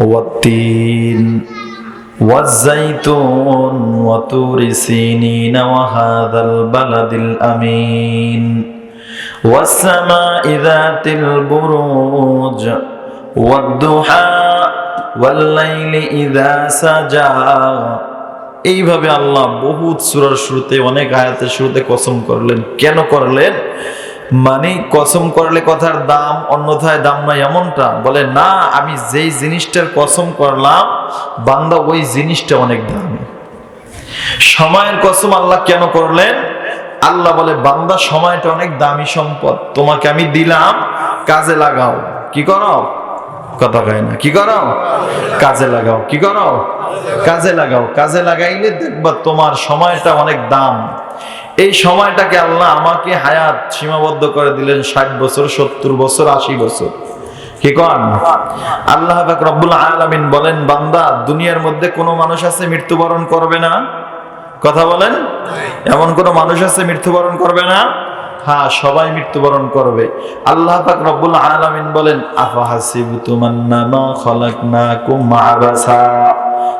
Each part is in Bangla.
والتين والزيتون وطور سينين وهذا البلد الأمين والسماء ذات البروج والضحى والليل إذا سجى এইভাবে আল্লাহ বহুত সুরার শুরুতে অনেক আয়াতের শুরুতে কসম করলেন কেন করলেন মানে কসম করলে কথার দাম, অন্যথায় দাম নয় এমনটা। বলে, না, আমি যেই জিনিসটার কসম করলাম, বান্দা ওই জিনিসটা অনেক দামি। সময়ের কসম আল্লাহ কেন করলেন? আল্লাহ বলে, বান্দা, সময়টা অনেক দামি সম্পদ। তোমাকে আমি দিলাম, কাজে লাগাও। কি করো? কথা কয় না। কি করো? কাজে লাগাও। কি করো? কাজে লাগাও। কাজে লাগাইলে দেখবা তোমার সময়টা অনেক দাম। এই সময়টাকে আল্লাহ আমাকে হায়াত সীমাবদ্ধ করে দিলেন ষাট বছর, সত্তর বছর, আশি বছর। কি কন? আল্লাহ রব্বুল আলামিন বলেন, বান্দা, দুনিয়ার মধ্যে কোনো মানুষ আছে মৃত্যুবরণ করবে না? কথা বলেন। এমন কোনো মানুষ আছে মৃত্যুবরণ করবে না? হ্যাঁ সবাই মৃত্যুবরণ করবে। আল্লাহ পাক রব্বুল আলামিন বলেন আফাহাসিবতুম আন্নামা খালাকনাকুম আবাসা।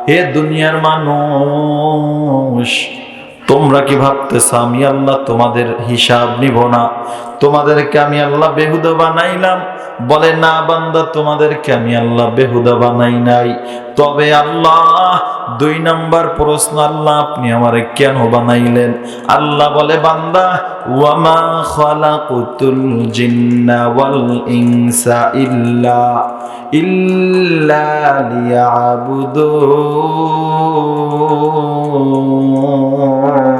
হে দুনিয়ার মানুষ তোমরা কি ভাবতেছ? আমি আল্লাহ তোমাদের হিসাব নিব না। তোমাদেরকে আমি আল্লাহ বেহুদা বানাইলাম। বলে, না বান্দা, তোমাদেরকে আমি আল্লাহ বেহুদা বানাই নাই। তবে আল্লাহ, দুই নাম্বার প্রশ্ন, আল্লাহ আপনি আমারে কেন বানাইলেন? আল্লাহ বলে, বান্দা, ওয়ামা খালাকুতুল জিন্না ওয়াল ইনসা ইল্লা ইল্লা লিয়াবুদুন।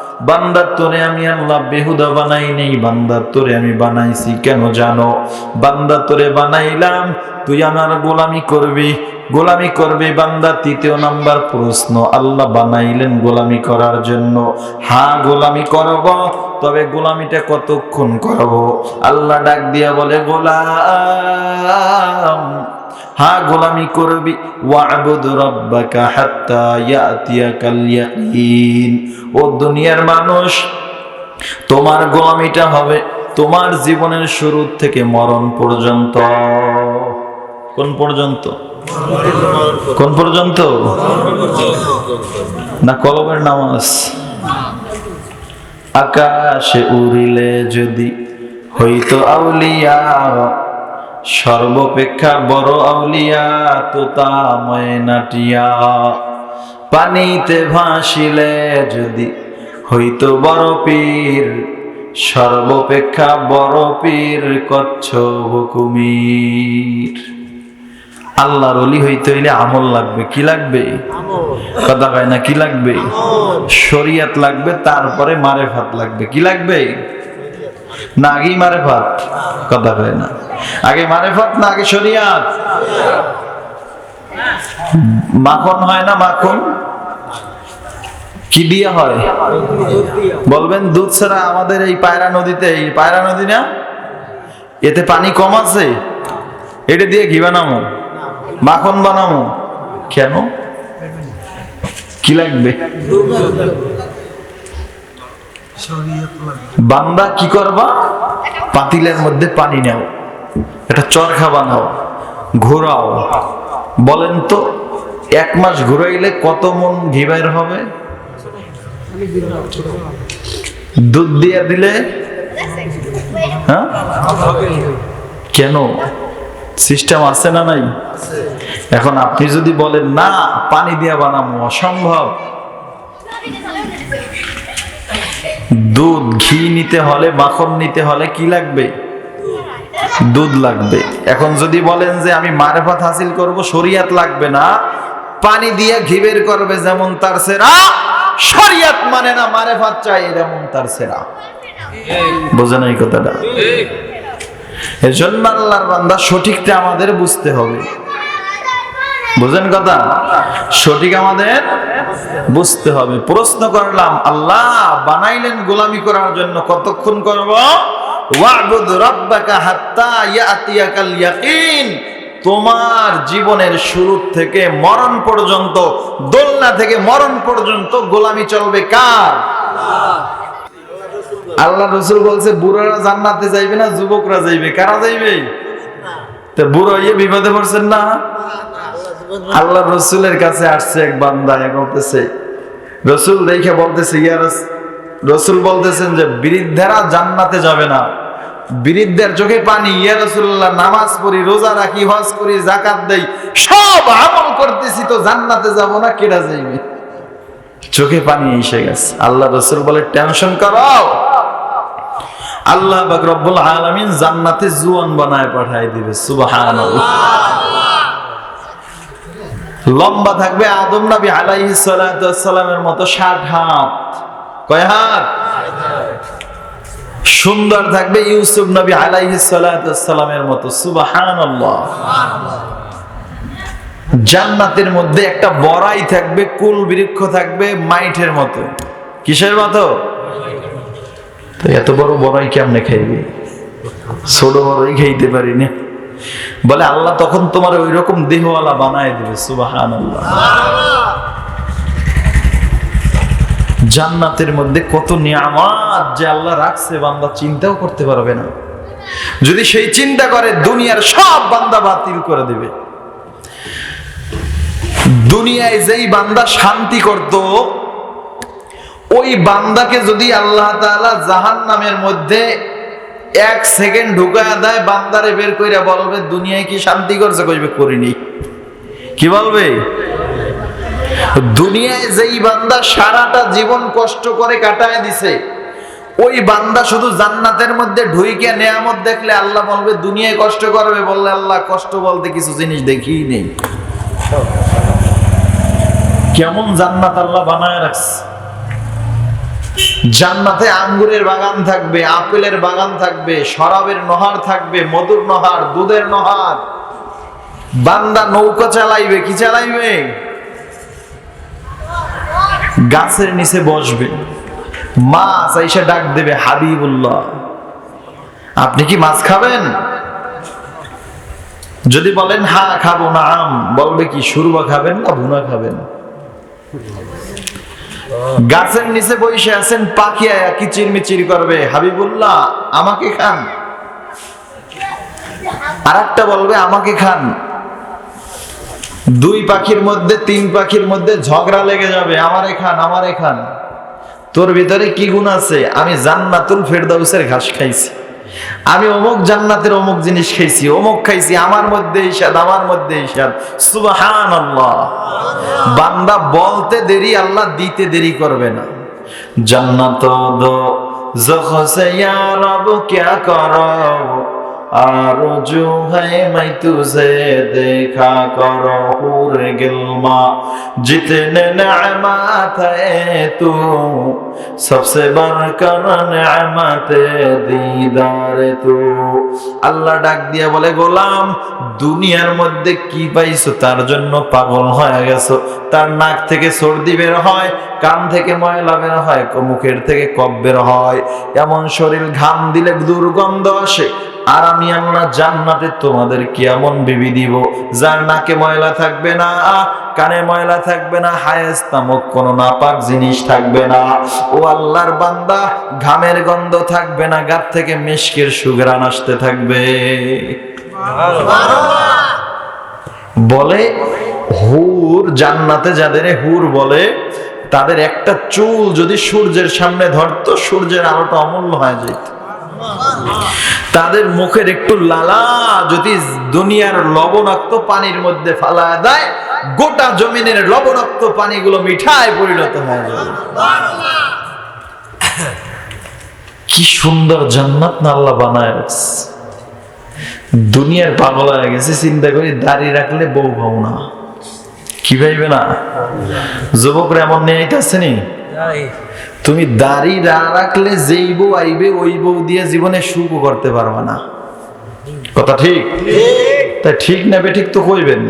বান্দার তোরে আমি আল্লাহ বেহুদা বানাই নেই, বান্দার তোরে আমি বানাইছি, কেন জানো? বান্দার তোরে বানাইলাম, তুই আমার গোলামি করবি, গোলামি করবে বান্দা, তৃতীয় নাম্বার প্রশ্ন, আল্লাহ বানাইলেন গোলামি করার জন্য। হ্যাঁ গোলামি করব, তবে গোলামিটা কতক্ষণ করব? আল্লাহ ডাক দিয়া বলে, গোলাম হ্যাঁ গোলামি করবি ও দুনিয়ার মানুষ, তোমার গোলামিটা হবে তোমার জীবনের শুরু থেকে মরণ পর্যন্ত। কোন পর্যন্ত? কোন পর্যন্ত? না, কলমের নামাজ। আকাশে উড়িলে যদি হইতো আউলিয়া সর্বপেক্ষা বড় আউলিয়া, তোতা ময়নাটিয়া। পানিতে ভাসিলে যদি হইতো বড় পীর, সর্বপেক্ষা বড় পীর কচ্ছ হুকুমির আল্লাহর অলি হইতে হইলে আমল লাগবে, কি লাগবে? কথা কয় না, কি লাগবে? শরিয়াত লাগবে, তারপরে মারে ভাত লাগবে, কি লাগবে? না আগেই মারে ভাত কথা কয় না। আগে মারে ভাত না, আগে শরিয়াত। মাখন হয় না, মাখন? কি দিয়ে হয়? বলবেন, দুধ ছাড়া আমাদের এই পায়রা নদীতে, এই পায়রা নদী না? এতে পানি কম আছে? এটা দিয়ে ঘি বানামো মাখন বানামো কেন? কি লাগবে? বান্দা কি করবা? পাতিলের মধ্যে পানি নাও। এটা চরখা বানাও ঘোরাও। বলেন তো, এক মাস ঘুরাইলে কত মন ঘি বাইর হবে? দুধ দিয়ে দিলে? হ্যাঁ? কেন? সিস্টেম আছে না নাই? এখন আপনি যদি বলেন, না, পানি দিয়ে বানাবো, অসম্ভব। দুধ ঘি নিতে হলে মাখন নিতে হলে কি লাগবে? দুধ লাগবে। এখন যদি বলেন যে আমি মারেফাত হাসিল করব শরিয়াত লাগবে না। পানি দিয়ে ঘি বের করবে যেমন তার সেরা শরিয়াত মানে না মারেফাত চাই যেমন তার সেরা। বোঝেন এই কথাটা? এর জন্য আল্লাহর বান্দা সঠিকটা আমাদের বুঝতে হবে। বুঝেন কথা? সঠিক আমাদের বুঝতে হবে। প্রশ্ন করলাম, আল্লাহ বানাইলেন গোলামি করার জন্য কতক্ষণ করব? তোমার জীবনের শুরু থেকে মরণ পর্যন্ত, দোলনা থেকে মরণ পর্যন্ত গোলামি চলবে কার? আল্লাহ রসুল বলছে, বুড়ারা জান্নাতে যাইবে না, যুবকরা যাইবে। কারা যাইবে? তো বুড়ো ইয়ে বিপদে পড়ছেন না? আল্লাহ রসুলের কাছে আসছে এক বান্দা বলতেছে রসুল দেখে বলতেছে ইয়ার রসুল বলতেছেন যে বৃদ্ধেরা জান্নাতে যাবে না। বৃদ্ধের চোখে পানি ইয়া রসুল্লাহ নামাজ পড়ি রোজা রাখি হজ করি জাকাত দেই সব আমল করতেছি তো জান্নাতে যাব না কেডা যাইবে? চোখে পানি এসে গেছে। আল্লাহ রসুল বলে টেনশন করাও আল্লাহ বাক রব্বুল আলামিন জান্নাতে জুয়ান বানায় পাঠায় দিবে সুবহানাল্লাহ। লম্বা থাকবে আদম নবী আলাইহিস সালাতু সালামের মতো 60 হাত। কয় হাত? সুন্দর থাকবে ইউসুফ নবী আলাইহিস সালাতু সালামের মতো, সুবহানাল্লাহ। জান্নাতের মধ্যে একটা বড়াই থাকবে, কুল বৃক্ষ থাকবে, মাইটের মতো। কিসের মতো? এত বড় বড়াই কেমনে খাইবে? ছোট বড়ই খাইতে পারি না। বলে, আল্লাহ তখন তোমার ওই রকম দেহওয়ালা বানায় দিবে সুবাহান জান্নাতের মধ্যে কত নিয়ামাত যে আল্লাহ রাখছে, বান্দা চিন্তাও করতে পারবে না। যদি সেই চিন্তা করে, দুনিয়ার সব বান্দা বাতিল করে দেবে। দুনিয়ায় যেই বান্দা শান্তি করত, ওই বান্দাকে যদি আল্লাহ তাআলা জাহান নামের মধ্যে এক সেকেন্ড ঢুকায় দেয়, বান্দারে বের কইরা বলবে, দুনিয়ায় কি শান্তি করছে? কইবে, করিনি। কি বলবে? দুনিয়ায় যেই বান্দা সারাটা জীবন কষ্ট করে কাটায় দিছে, ওই বান্দা শুধু জান্নাতের মধ্যে ঢুইকে নেয়ামত দেখলে আল্লাহ বলবে, দুনিয়ায় কষ্ট করবে? বললে, আল্লাহ কষ্ট বলতে কিছু জিনিস দেখি নেই। কেমন জান্নাত আল্লাহ বানায় রাখছে। জান্নাতে আঙ্গুরের বাগান থাকবে, আপেলের বাগান থাকবে, শরাবের নহর থাকবে, মধুর নহর, দুধের নহর। বান্দা নৌকা চালাইবে, কি চালাইবে? গাছের নিচে বসবে। মাছ এসে ডাক দেবে, হাবিবুল্লাহ, আপনি কি মাছ খাবেন? যদি বলেন হ্যাঁ খাব না আম বলবে কি সুরবা খাবেন না, ভুনা খাবেন? গাছের নিচে বসে আছেন, পাখি আয়া কিচির মিচির করবে? হাবিবুল্লাহ, আমাকে খান। আর একটা বলবে, আমাকে খান। দুই পাখির মধ্যে, তিন পাখির মধ্যে ঝগড়া লেগে যাবে। আমারে খান আমারে খান। তোর ভিতরে কি গুণ আছে? আমি জান্নাতুল ফেরদাউসের ঘাস খাইছি। আমি অমুক জান্নাতের অমুক জিনিস খেয়েছি অমুক খাইছি, আমার মধ্যে ইসাদ আমার মধ্যে ইসাদ সুবাহান আল্লাহ বান্দা বলতে দেরি, আল্লাহ দিতে দেরি করবে না। জান্নাত দো জখ সে রব, ক্যা করো? आरजू है मैं तुझे देखा करो हूर गिलमा जितने नेमत है तू सबसे बढ़कर नेमत दीदार तू আল্লাহ ডাক দিয়া বলে গোলাম দুনিয়ার মধ্যে কি পাইছো তার জন্য পাগল হয়ে গেছো তার নাক থেকে সর্দি বের হয় কান থেকে ময়লা বের হয় মুখের থেকে কপ বের হয় এমন শরীর ঘাম দিলে দুর্গন্ধ আসে আর আমি আল্লাহ জান্নাতে তোমাদের কি এমন বিবি দিব, যার নাকে ময়লা থাকবে না, কানে ময়লা থাকবে না হায়েস নামক কোন নাপাক জিনিস থাকবে না। ও আল্লাহর বান্দা, ঘামের গন্ধ থাকবে না, গাত থেকে মিশকের সুগ্রান আসতে থাকবে। বলে, হুর জান্নাতে যাদের হুর বলে, তাদের একটা চুল যদি সূর্যের সামনে ধরতো, সূর্যের আলোটা অমূল্য হয়ে যেত। তাদের মুখের একটু লালা যদি দুনিয়ার লবণাক্ত পানির মধ্যে ফালা দেয়, গোটা জমিনের লবণাক্ত পানিগুলো মিঠায় পরিণত হয়ে। যাবে কি সুন্দর জান্নাত না আল্লাহ বানায় দুনিয়ার পাগল হয়ে গেছে, চিন্তা করি দাঁড়িয়ে রাখলে বউ পাও না। কি ভাইবে না? যুবকরা এমন নিয়ে আসেনি তুমি দাড়ি না রাখলে যেই বউ আইবে ওই বউ দিয়ে জীবনে সুখ করতে পারবে না। কথা ঠিক? তাই ঠিক নেবে ঠিক তো কইবেন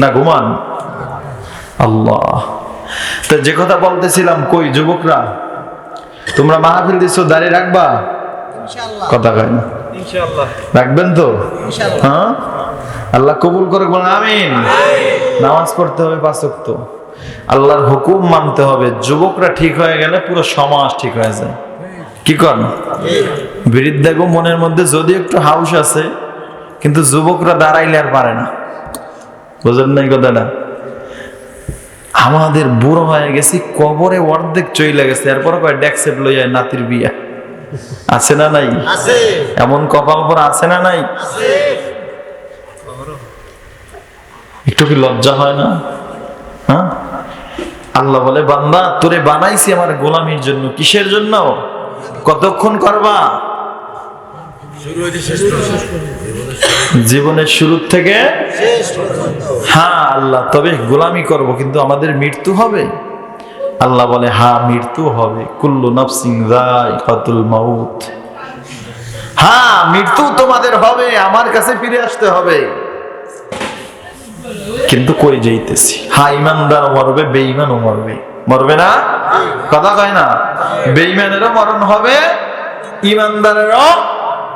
না ঘুমান? আল্লাহ। তা যে কথা বলতেছিলাম কই যুবকরা? তোমরা মাহফিল দিছো দাড়ি রাখবা? কথা কয় না। রাখবেন তো? হ্যাঁ? আল্লাহ কবুল করে বলেন আমিন। নামাজ পড়তে হবে পাঁচক্ত আল্লাহর হুকুম মানতে হবে। যুবকরা ঠিক হয়ে গেলে পুরো সমাজ ঠিক হয়ে যায়। কি কর বৃদ্ধাগো মনের মধ্যে যদি একটু হাউস আছে কিন্তু যুবকরা দাঁড়াইলে আর পারে না। বুঝলেন নাই কথাটা? আমাদের বুড়ো হয়ে গেছি কবরে অর্ধেক চইলে গেছে এরপর কয় ডেক্সেট লইয়া নাতির বিয়া। আছে না নাই? আছে। এমন কপাল পর আছে না নাই? আছে। একটু কি লজ্জা হয় না? হ্যাঁ? আল্লাহ বলে, বান্দা, তোরে বানাইছি আমার গোলামির জন্য। কিসের জন্য? কতক্ষণ করবা? জীবনের শুরু থেকে? হ্যাঁ আল্লাহ, তবে গোলামি করব, কিন্তু আমাদের মৃত্যু হবে। আল্লাহ বলে হা মৃত্যু হবে। কুল্লু নফসিং রাইকাতুল মাউত। হ্যাঁ মৃত্যু তোমাদের হবে, আমার কাছে ফিরে আসতে হবে। কিন্তু কই যাইতেছি? হ্যাঁ ইমানদার মরবে, বেঈমানও মরবে। মরবে না? কথা কয় না? বেঈমানেরও মরণ হবে ইমানদারেরও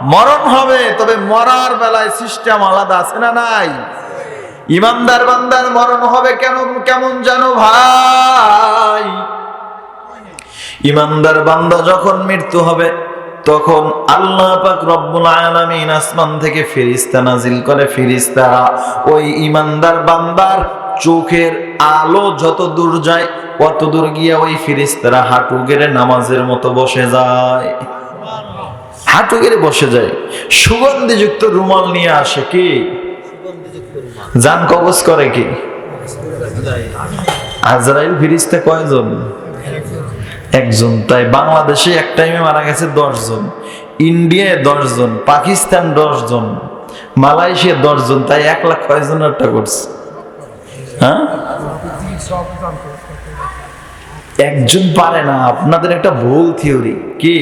মরণ হবে। তবে মরার বেলায় সিস্টেম আলাদা আছে না নাই? ইমানদার বান্দার মরণ হবে কেন, কেমন জানো ভাই? ইমানদার বান্দা যখন মৃত্যু হবে তখন আল্লাহ পাক রব্বুল আলামিন আসমান থেকে ফেরিস্তা নাজিল করে ফেরিস্তা ওই ইমানদার বান্দার চোখের আলো যত দূর যায়, অত দূর গিয়ে ওই ফেরিস্তারা হাঁটু গেড়ে নামাজের মতো বসে যায়। হাঁটু গেড়ে বসে যায়। সুগন্ধিযুক্ত রুমাল নিয়ে আসে কি? জান কবজ করে কি? আজরাইল ফিরিস্তা কয়জন? একজন। তাই বাংলাদেশে এক টাইমে মারা গেছে দশ জন ইন্ডিয়ায় দশ জন পাকিস্তান দশ জন মালয়েশিয়া দশ জন তাই এক লাখ কয়জনেরটা করছে। হ্যাঁ? একজন পারে না, আপনাদের একটা ভুল থিওরি। কি?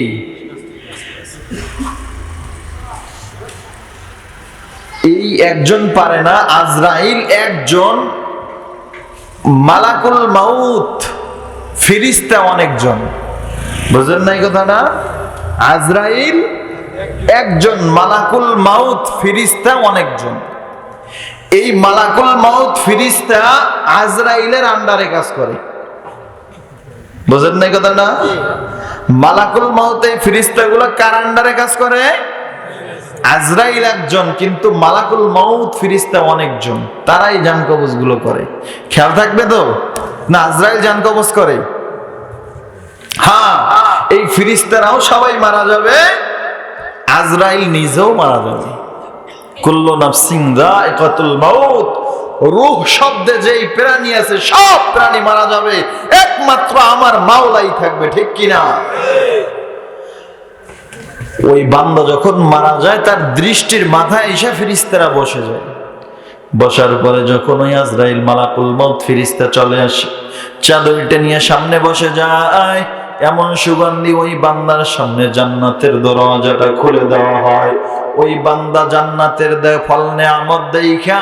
এই একজন পারে না, আজরাইল একজন মালাকুল মাউত। ফিরিস্তা অনেকজন। বুঝলেন নাই কথাটা? আজরাইল একজন, মালাকুল মাউত ফিরিস্তা অনেকজন। এই মালাকুল মাউত ফিরিস্তা আজরাইলের আন্ডারে কাজ করে। বুঝলেন নাই কথাটা? মালাকুল মাউত এই ফিরিস্তা গুলো কার আন্ডারে কাজ করে? আজরাইল একজন, কিন্তু মালাকুল মাউত ফিরিস্তা অনেকজন। তারাই জান কবজগুলো করে। খেয়াল থাকবে তো? না, আজরাইল জান কবজ করে। হ্যাঁ এই ফিরিস্তারাও সবাই মারা যাবে। আজরাইল নিজেও মারা যাবে। কুল্লু নাফসিং যায়কাতুল মাউত, রূহ শব্দে যেই প্রাণী আছে, সব প্রাণী মারা যাবে। একমাত্র আমার মাওলাই থাকবে, ঠিক কিনা? ওই বান্দা যখন মারা যায়, তার দৃষ্টির মাথায় এসে ফিরিস্তারা বসে যায়। বসার পরে যখন ওই আজরাইল মালাকুল মত ফিরিস্তা চলে আসে চাদরটা নিয়ে সামনে বসে যায়। এমন সুগন্ধি ওই বান্দার সামনে জান্নাতের দরওয়াজাটা খুলে দেওয়া হয়। ওই বান্দা জান্নাতের দেয় ফল নেয়ামত দেখা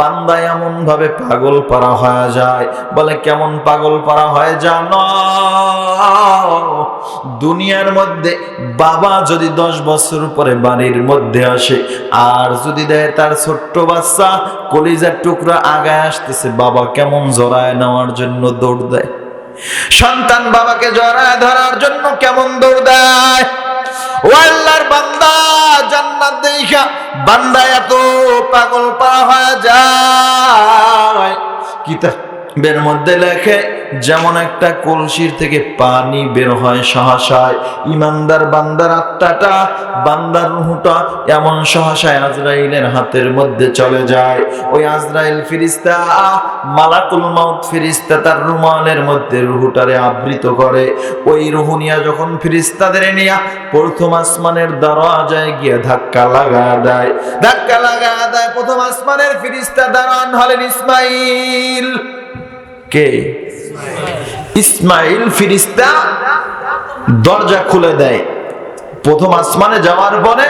বান্দা এমন ভাবে পাগল পারা হয়ে যায়, বলে কেমন পাগল পারা হয় জানো? দুনিয়ার মধ্যে বাবা যদি দশ বছর পরে বাড়ির মধ্যে আসে, আর যদি দেয় তার ছোট্ট বাচ্চা, কলিজার টুকরা আগায় আসতেছে, বাবা কেমন জড়ায় নেওয়ার জন্য দৌড় দেয়। সন্তান বাবাকে জড়ায় ধরার জন্য কেমন দৌড় দেয়? ও আল্লাহর বান্দা জান্নাত দেখা বান্দা এত কিতাবের মধ্যে লেখে, যেমন একটা কলসির থেকে পানি বের হয় সহসায়। ইমানদার বান্দার আত্মাটা, বান্দার রুহুটা এমন সহসায় আজরাইলের হাতের মধ্যে চলে যায়। ওই আজরাইল ফিরিস্তা, মালাকুল মাউত ফিরিস্তা তার রুমালের মধ্যে রুহুটারে আবৃত করে। ওই রুহু নিয়া যখন ফিরিস্তাদের নিয়া প্রথম আসমানের দরজায় গিয়ে ধাক্কা লাগা দেয়। ধাক্কা লাগা দেয়, প্রথম আসমানের ফিরিস্তা দাঁড়ান হলেন ইসমাইল। কে? ইসমাইল ফিরিস্তা দরজা খুলে দেয়। প্রথম আসমানে যাওয়ার পরে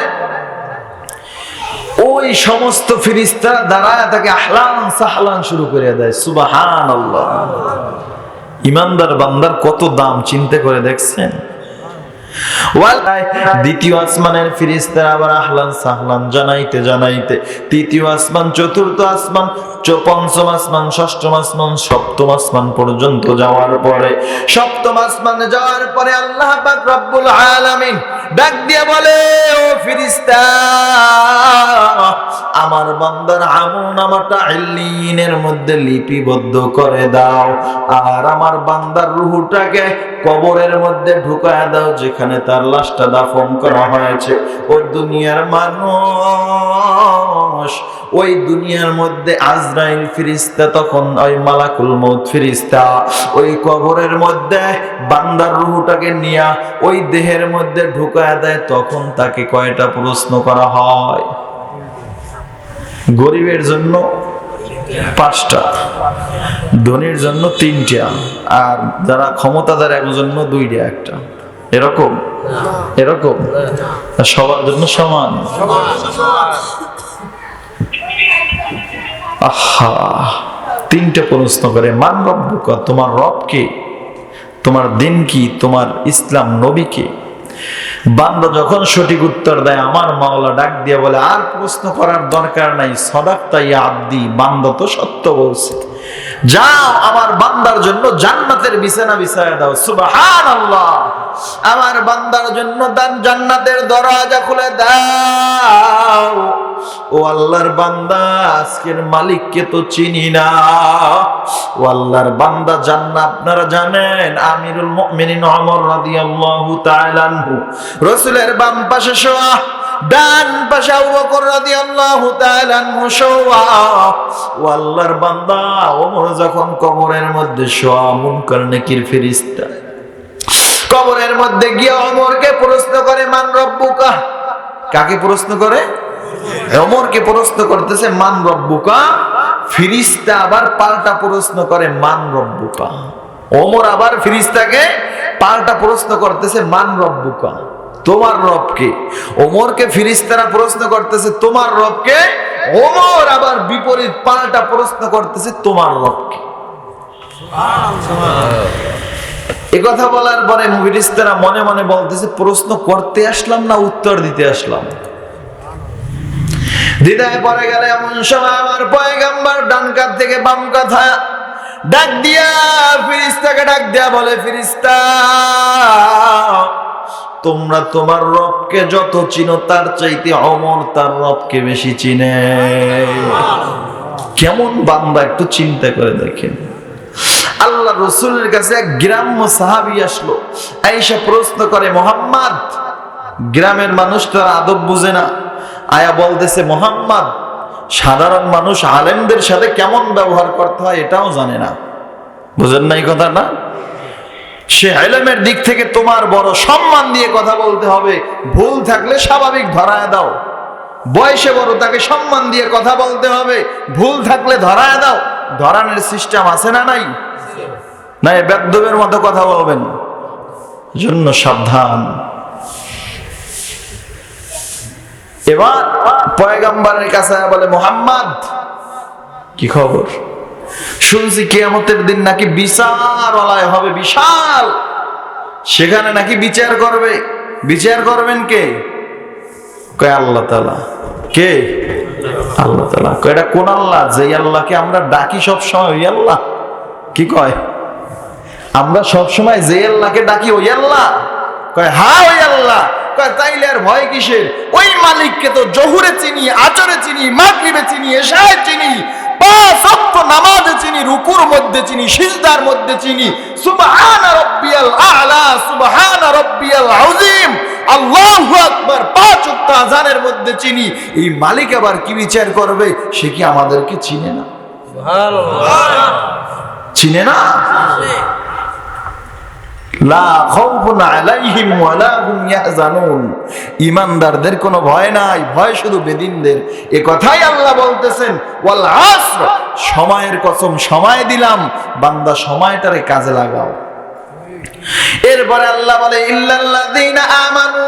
ওই সমস্ত ফিরিস্তা দ্বারা তাকে আহলান সাহলান শুরু করে দেয়। সুবাহান ইমানদার বান্দার কত দাম, চিন্তা করে দেখছেন? দ্বিতীয় আসমানের ফিরিস্তার আবার আহলান সাহলান জানাইতে জানাইতে তৃতীয় আসমান, চতুর্থ আসমান পঞ্চম আসমান, ষষ্ঠম আসমান, সপ্তম আসমান পর্যন্ত যাওয়ার পরে, সপ্তম আসমানে যাওয়ার পরে আল্লাহ রব্বুল আলামিন ডাক দিয়ে বলে, ও ফিরিস্তা আমার বান্দার আমল নামাটা ইল্লিনের মধ্যে লিপিবদ্ধ করে দাও। আর আমার বান্দার রুহুটাকে কবরের মধ্যে ঢুকায় দাও, যেখানে তার লাশটা দাফন করা হয়েছে। ও দুনিয়ার মানুষ, ওই দুনিয়ার মধ্যে আজরাইল ফিরিস্তা, তখন ওই মালাকুল মৌত ফিরিস্তা। ওই কবরের মধ্যে বান্দার রুহুটাকে নিয়া ওই দেহের মধ্যে ঢুকায় দেয়, তখন তাকে কয়টা প্রশ্ন করা হয়? গরিবের জন্য পাঁচটা, ধনীর জন্য তিনটা আর যারা ক্ষমতাদার জন্য দুইটা, একটা। এরকম? এরকম? সবার জন্য সমান? আহা, তিনটে প্রশ্ন করে, মান রব্বুকা, তোমার রব কে? তোমার দিন কি? তোমার ইসলাম নবী কে? বান্দা যখন সঠিক উত্তর দেয়, আমার মাওলা ডাক দিয়ে বলে, আর প্রশ্ন করার দরকার নাই সদাক তাই আব্দি বান্দা তো সত্য বলছে। যাও আমার বান্দার জন্য জান্নাতের বিছানা বিছায়া দাও সুবাহান আল্লাহ আমার বান্দার জন্য দান জান্নাতের দরজা খুলে দাও। ও আল্লাহর বান্দা, আজকের মালিককে তো চিনি না। ও আল্লাহর বান্দা, জান্নাত আপনারা জানেন, আমিরুল মুমিনিন ওমর রাদিয়াল্লাহু তাআলা রাসূলের বাম পাশে শোয়া। ডান পাশে আবু বকর রাদিয়াল্লাহু তাআলা আনহু ও আল্লাহর বান্দা, ওমর যখন কবরের মধ্যে শোয়া, মুনকার নেকির ফেরেশতা কবরের মধ্যে গিয়ে অমরকে প্রশ্ন করে, মান রব্বুকা? কাকে প্রশ্ন করে? অমরকে প্রশ্ন করতেছে, মান রব্বুকা? ফিরিস্তা আবার পাল্টা প্রশ্ন করে, মান রব্বুকা? ওমর আবার ফিরিস্তাকে পাল্টা প্রশ্ন করতেছে, মান রব্বুকা? তোমার রবকে? ওমরকে ফিরিস্তারা প্রশ্ন করতেছে, তোমার রবকে? ওমর আবার বিপরীত পাল্টা প্রশ্ন করতেছে, তোমার রবকে? কথা বলার পরে ফিরিস্তারা মনে মনে বলতেছে, প্রশ্ন করতে আসলাম না, উত্তর দিতে আসলাম? দ্বিধায় পরে গেলে এমন সময় আমার পয়গাম্বার ডান কাত থেকে বাম কথা ডাক দিয়া ফিরিস্তাকে ডাক দিয়া বলে, ফিরিস্তা, তোমরা তোমার রবকে যত চিনো, তার চাইতে অমর তার রবকে বেশি চিনে। কেমন বান্দা, একটু চিন্তা করে দেখেন। আল্লাহ রসুলের কাছে এক গ্রাম্য সাহাবি আসলো আইসা প্রশ্ন করে, মোহাম্মদ, গ্রামের মানুষ তারা আদব বুঝে না। আয়া বলতেছে, মোহাম্মদ সাধারণ মানুষ আলেমদের সাথে কেমন ব্যবহার করতে হয় এটাও জানে না। বুঝেন না এই কথা না সে আলেমের দিক থেকে তোমার বড় সম্মান দিয়ে কথা বলতে হবে। ভুল থাকলে স্বাভাবিক ধরায় দাও। বয়সে বড় তাকে সম্মান দিয়ে কথা বলতে হবে। ভুল থাকলে ধরায় দাও। ধরানোর সিস্টেম আছে না নাই? না এ বেদ্যবের মতো কথা বলবেন। জন্য সাবধান। এবার পয়গাম্বারের কাছে বলে, মোহাম্মদ, কি খবর? শুনছি কেয়ামতের দিন নাকি বিশাল অলয় হবে বিশাল। সেখানে নাকি বিচার করবে। বিচার করবেন কে? কয়, আল্লাহ তালা কে? আল্লাহ তালা এটা কোন আল্লাহ? যে আল্লাহকে আমরা ডাকি সব সময় ওই আল্লাহ। কি কয়? আমরা সব সময় যে আল্লাহকে ডাকি ওই আল্লাহ। কয় হ্যাঁ ওই আল্লাহ। তাইলে আর ভয় কিসের? ওই মালিককে তো জহুরে চিনি আচরে চিনি মাগরিবে চিনি এশায় চিনি নামাজে চিনি রুকুর মধ্যে চিনি সিজদার মধ্যে চিনি। সুবহান রাব্বিয়াল আলা সুবহান রাব্বিয়াল আযীম। আল্লাহু আকবার পাঁচ ওয়াক্ত আজানের মধ্যে চিনি। এই মালিক আবার কি বিচার করবে? সে কি আমাদেরকে চিনে না? চিনে না? ঈমানদারদের কোনো ভয় নাই, ভয় শুধু বেদিনদের। এ কথাই আল্লাহ বলতেছেন সময়ের কসম সময় দিলাম, বান্দা সময়টারে কাজে লাগাও। এরপরে আল্লাহ বলে আমানু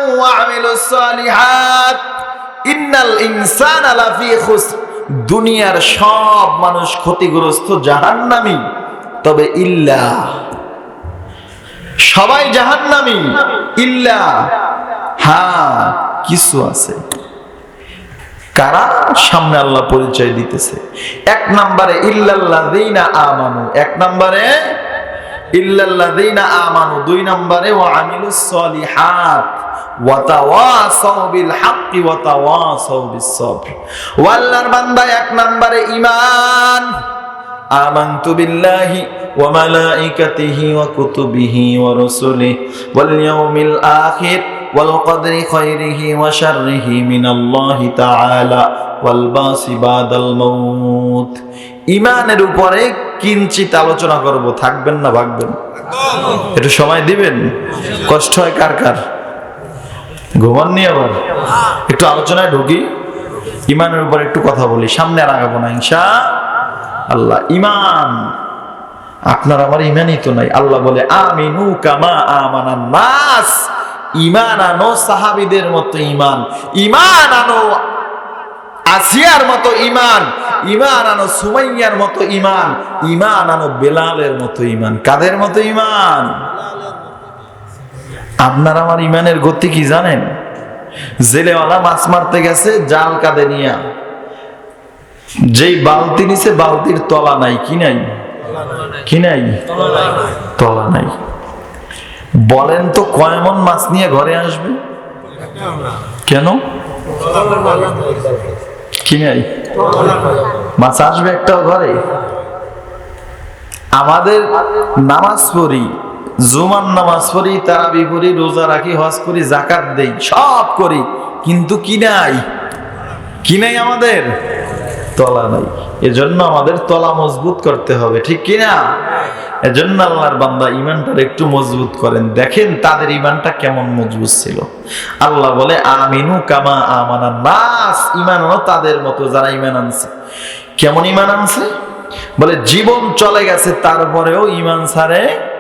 দুনিয়ার সব মানুষ ক্ষতিগ্রস্ত জাহান্নামী। তবে ইল্লা সবাই জাহান্নামী। ইল্লা হ্যাঁ কিছু আছে। কারা? সামনে আল্লাহ পরিচয় দিতেছে। এক নম্বরে, ইল্লাল্লাযীনা আমানু। এক নম্বরে, ইল্লাল্লাযীনা আমানু। দুই নম্বরে, ওয়া আমিলুস সলিহাত। ওয়া তাওয়াসাউ বিল হাক্কি ওয়া তাওয়াসাউ বিস বান্দা এক নম্বরে, ঈমান। آمنت بالله وملائكته وكتبه ورسله واليوم الآخر والقدر خيره وشره من الله تعالى والباس بعد الموت ইমানের উপরে কিঞ্চিত আলোচনা করব থাকবেন না ভাগবেন একটু সময় দিবেন কষ্ট হয় কার কার ঘুমাননি আবার একটু আলোচনায় ঢুকি ইমানের উপর একটু কথা বলি সামনে আর আগাবো না ইনশা আল্লাহ ইমান। আপনার আমার ইমানই তো নাই। আল্লাহ বলে, আমিনু কামা আমানান নাস। ইমান আনো সাহাবিদের মতো ইমান। ইমান আনো আসিয়ার মতো ইমান। ইমান আনো সুমাইয়ার মতো ইমান। ইমান আনো বেলালের মতো ইমান। কাদের মতো ইমান? আপনার আমার ইমানের গতি কি জানেন? জেলেওয়ালা মাছ মারতে গেছে, জাল কাঁধে নিয়া। যেই বালতি নিছে, বালতির তলা নাই, কি নাই? কি নাই? তলা নাই। বলেন তো, কয় মন মাছ নিয়ে ঘরে আসবে? কেন? কি নাই? মাছ আসবে একটাও ঘরে? আমাদের নামাজ পড়ি জুমান নামাজ পড়ি, তারাবি পড়ি রোজা রাখি, হজ করি জাকাত দেই, সব করি, কিন্তু কি নাই? কি নাই আমাদের? তলা নাই। এজন্য আমাদের তলা মজবুত করতে হবে, ঠিক কিনা এজন্য আল্লাহর বান্দা ইমানটার একটু মজবুত করেন। দেখেন তাদের ইমানটা কেমন মজবুত ছিল। আল্লাহ বলে, আমিনু কামা আমানা নাস। ইমান হলো তাদের মতো যারা ইমান আনছে। কেমন ইমান আনছে? বলে, জীবন চলে গেছে, তারপরেও ইমান ছাড়ে